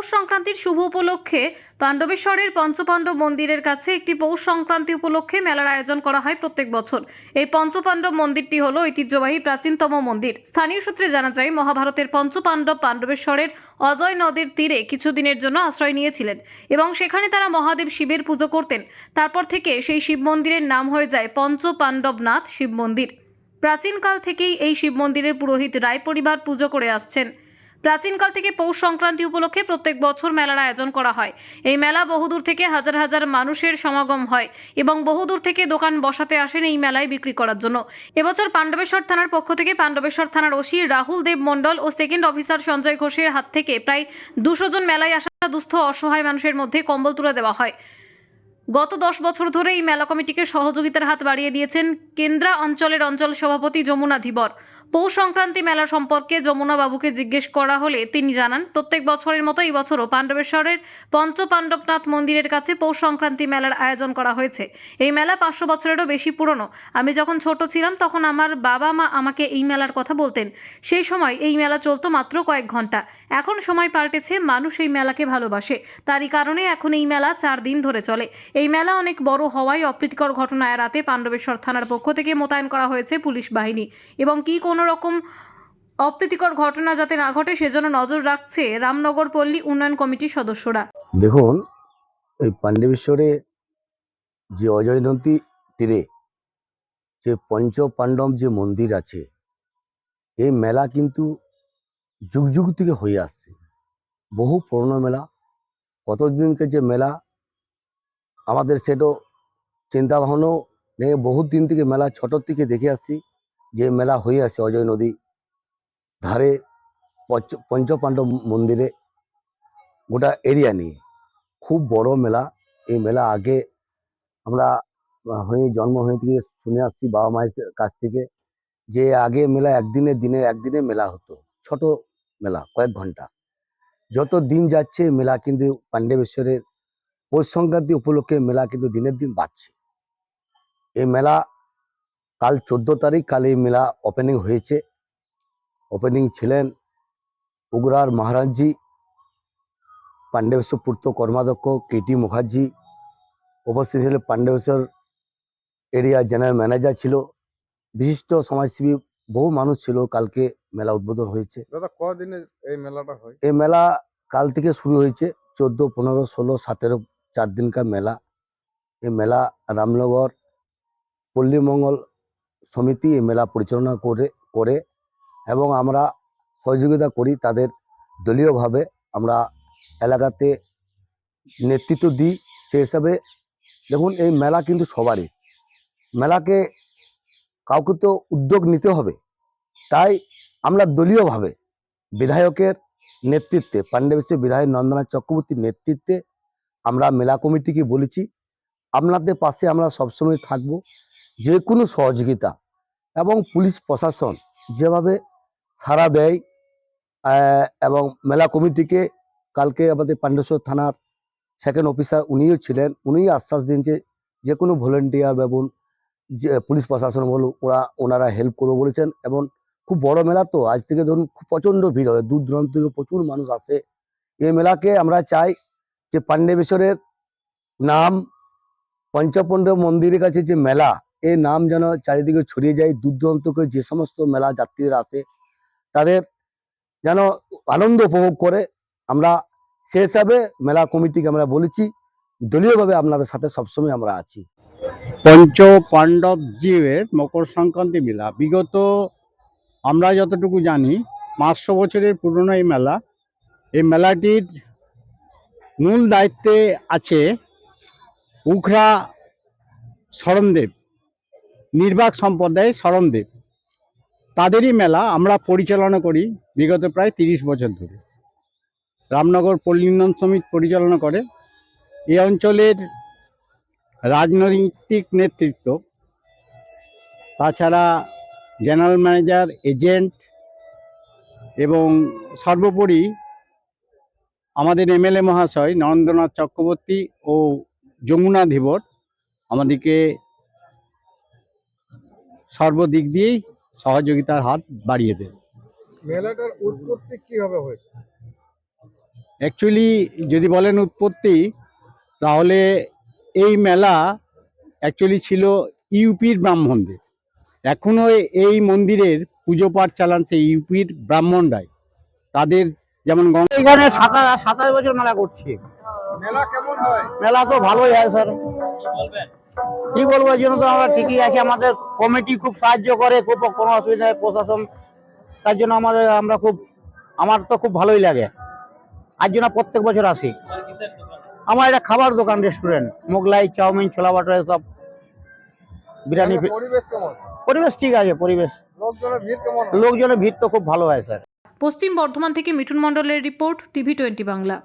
পৌষ সংক্রান্তির শুভ উপলক্ষে পাণ্ডবেশ্বরের পঞ্চপাণ্ডব মন্দিরের কাছে একটি পৌষ সংক্রান্তি উপলক্ষে মেলার আয়োজন করা হয় প্রত্যেক বছর। এই পঞ্চপাণ্ডব মন্দিরটি হল ঐতিহ্যবাহী প্রাচীনতম মন্দির। স্থানীয় সূত্রে জানা যায়, মহাভারতের পঞ্চপাণ্ডব পাণ্ডবেশ্বরের অজয় নদীর তীরে কিছুদিনের জন্য আশ্রয় নিয়েছিলেন এবং সেখানে তারা মহাদেব শিবের পুজো করতেন। তারপর থেকে সেই শিব মন্দিরের নাম হয়ে যায় পঞ্চপাণ্ডবনাথ শিব মন্দির। প্রাচীনকাল থেকেই এই শিব মন্দিরের পুরোহিত রায় পরিবার পুজো করে আসছেন। প্রাচীনকাল থেকে পৌষ সংক্রান্তি উপলক্ষে প্রত্যেক বছর মেলার আয়োজন করা হয়। এই মেলা বহুদূর থেকে হাজার হাজার মানুষের সমাগম হয় এবং বহুদূর থেকে দোকান বসাতে আসেন এই মেলায় বিক্রি করার জন্য। এবছর পাণ্ডবেশ্বর থানার পক্ষ থেকে পাণ্ডবেশ্বর থানার ওসি রাহুল দেব মণ্ডল ও সেকেন্ড অফিসার সঞ্জয় ঘোষের হাত থেকে প্রায় দুশো জন মেলায় আসা দুস্থ অসহায় মানুষের মধ্যে কম্বল তুলে দেওয়া হয়। গত দশ বছর ধরে এই মেলা কমিটিকে সহযোগিতার হাত বাড়িয়ে দিয়েছেন কেন্দ্রা অঞ্চলের অঞ্চল সভাপতি যমুনা ধীবর। পৌষ সংক্রান্তি মেলা সম্পর্কে যমুনা বাবুকে জিজ্ঞেস করা হলে তিনি জানান, প্রত্যেক বছরের মতো এই বছরও পাণ্ডবেশ্বরের পঞ্চপাণ্ডবনাথ মন্দিরের কাছে পৌষ সংক্রান্তি মেলার আয়োজন করা হয়েছে। এই মেলা পাঁচশো বছরেরও বেশি পুরনো। আমি যখন ছোট ছিলাম তখন আমার বাবা মা আমাকে এই মেলার কথা বলতেন। সেই সময় এই মেলা চলতো মাত্র কয়েক ঘণ্টা। এখন সময় পাল্টেছে, মানুষ এই মেলাকে ভালোবাসে। তারই কারণে এখন এই মেলা চার দিন ধরে চলে। এই মেলা অনেক বড় হওয়ায় অপ্রীতিকর ঘটনা এড়াতে পাণ্ডবেশ্বর থানার পক্ষ থেকে মোতায়েন করা হয়েছে পুলিশ বাহিনী। এবং কি কোনো রকম অপ্রীতিকর ঘটনা যাতে না ঘটে, সেজন্য নজর রাখছে রামনগর পল্লী উন্নয়ন কমিটির সদস্যরা। দেখুন ওই পাণ্ডবেশ্বরে যে অজয় নদী তীরে যে পঞ্চ পাণ্ডব যে মন্দির আছে, এই মেলা কিন্তু যুগ যুগ থেকে হয়ে আসছে। বহু পুরনো মেলা, কতদিনকে যে মেলা, আমাদের সেটা চিন্তা ভাবনাও নেই বহুত দিন থেকে মেলা ছোটোর থেকে দেখে আসছি। যে মেলা হয়ে আসছে অজয় নদী, ধারে পঞ্চ পঞ্চ পাণ্ডব মন্দিরে, গোটা এরিয়া নিয়ে। খুব বড় মেলা। এই মেলা আগে আমরা হয়ে, জন্ম হয়ে থেকে শুনে আসছি বাবা মায়ের কাছ থেকে যে আগে মেলা একদিনে দিনে একদিনে মেলা হতো। ছোট মেলা, কয়েক ঘণ্টা। যত দিন যাচ্ছে মেলা কিন্তু পাণ্ডবেশ্বরের পৌষ সংক্রান্তি উপলক্ষে মেলা কিন্তু দিনের দিন বাড়ছে। এই মেলা কাল চোদ্দ তারিখ কাল এই মেলা ওপেনিং হয়েছে। ওপেনিং ছিলেন উগরার মহারাজজি পাণ্ডবেশ্বর পূর্ত কর্মাধ্যক্ষ কেটি মুখার্জি উপস্থিত ছিলেন পাণ্ডবেশ্বর এরিয়া জেনারেল ম্যানেজার ছিল। বিশিষ্ট সমাজসেবী বহু মানুষ ছিল কালকে মেলা উদ্বোধন হয়েছে। দাদা কদিনে এই মেলাটা হয়? এই মেলা কাল থেকে শুরু হয়েছে চোদ্দ পনেরো ষোলো সতেরো চার দিনকার মেলা। এই মেলা রামনগর পল্লীমঙ্গল সমিতি মেলা পরিচালনা করে করে এবং আমরা সহযোগিতা করি তাদের দলীয়ভাবে। আমরা এলাকাতে নেতৃত্ব দিই সেই হিসাবে। দেখুন, এই মেলা কিন্তু সবারই। মেলাকে কাউকে তো উদ্যোগ নিতে হবে। তাই আমরা দলীয়ভাবে বিধায়কের নেতৃত্বে পাণ্ডবেশ্বর বিধায়ক নন্দনাথ চক্রবর্তীর নেতৃত্বে আমরা মেলা কমিটিকে বলেছি, আপনাদের পাশে আমরা সবসময় থাকব। যে কোনো সহযোগিতা এবং পুলিশ প্রশাসন যেভাবে সাড়া দেয় এবং মেলা কমিটিকে কালকে আমাদের পাণ্ডেশ্বর থানার সেকেন্ড অফিসার উনিও ছিলেন, উনিই আশ্বাস দিন যে যে কোনো ভলেন্টিয়ার এবং যে পুলিশ প্রশাসন বলো, ওরা ওনারা হেল্প করবে বলেছেন এবং খুব বড় মেলা তো, আজ থেকে ধরুন খুব প্রচণ্ড ভিড় হয়, দূর দূরান্ত থেকে প্রচুর মানুষ আসে। এই মেলাকে আমরা চাই যে পাণ্ডবেশ্বরের নাম পঞ্চপণ্ড মন্দিরের কাছে যে মেলা এই নাম যেন চারিদিকে ছড়িয়ে যায়। দূর দূরান্তকে যে সমস্ত মেলা যাত্রীরা আসে, তাদের যেন আনন্দ উপভোগ করে। আমরা সে হিসাবে মেলা কমিটিকে আমরা বলেছি, দলীয়ভাবে আপনাদের সাথে সবসময় আমরা আছি। পঞ্চ পাণ্ডব জীবের মকর সংক্রান্তি মেলা। বিগত আমরা যতটুকু জানি, পাঁচশো বছরের পুরনো এই মেলা। এই মেলাটির মূল দায়িত্বে আছে উখরা শরণদেব। নির্বাক সম্প্রদায় শরণদেব তাদেরই মেলা আমরা পরিচালনা করি বিগত প্রায় তিরিশ বছর ধরে। রামনগর পল্লী উন্নয়ন সমিতি পরিচালনা করে। এই অঞ্চলের রাজনৈতিক নেতৃত্ব, তাছাড়া জেনারেল ম্যানেজার, এজেন্ট এবং সর্বোপরি আমাদের এমএলএ মহাশয় নরেন্দ্রনাথ চক্রবর্তী ও যমুনা ধীবর আমাদেরকে সর্বদিক দিয়েই সহযোগিতার হাত বাড়িয়ে দেয়। মেলাটার উৎপত্তি কীভাবে হয়েছে? অ্যাকচুয়ালি যদি বলেন উৎপত্তি তাহলে এই মেলা অ্যাকচুয়ালি ছিল ইউপির ব্রাহ্মণদের। এখনও এই মন্দিরের পুজো পাঠ চালাচ্ছে ইউপির ব্রাহ্মণরাই। তাদের যেমন গঙ্গা এখানে সাতাশ সাতাশ বছর মেলা করছি। মেলা কেমন হয়? মেলা তো ভালোই হয় স্যার। কি বলব এই জন্য তো আমরা ঠিকই আছি। আমাদের কমিটি খুব সাহায্য করে খুব কোনো অসুবিধা প্রশাসন তার জন্য আমাদের আমরা খুব আমার তো খুব ভালোই লাগে। আর জন্য প্রত্যেক বছর আসি। আমার এটা খাবার দোকান রেস্টুরেন্ট মোগলাই চাউমিন ছোলা বাটার সব বিরিয়ানি পরিবেশ ঠিক আছে পরিবেশ। লোকজনের ভিড় লোকজনের ভিড় তো খুব ভালো হয় স্যার। পশ্চিম বর্ধমান থেকে মিঠুন মণ্ডলের রিপোর্ট টিভি টোয়েন্টি বাংলা।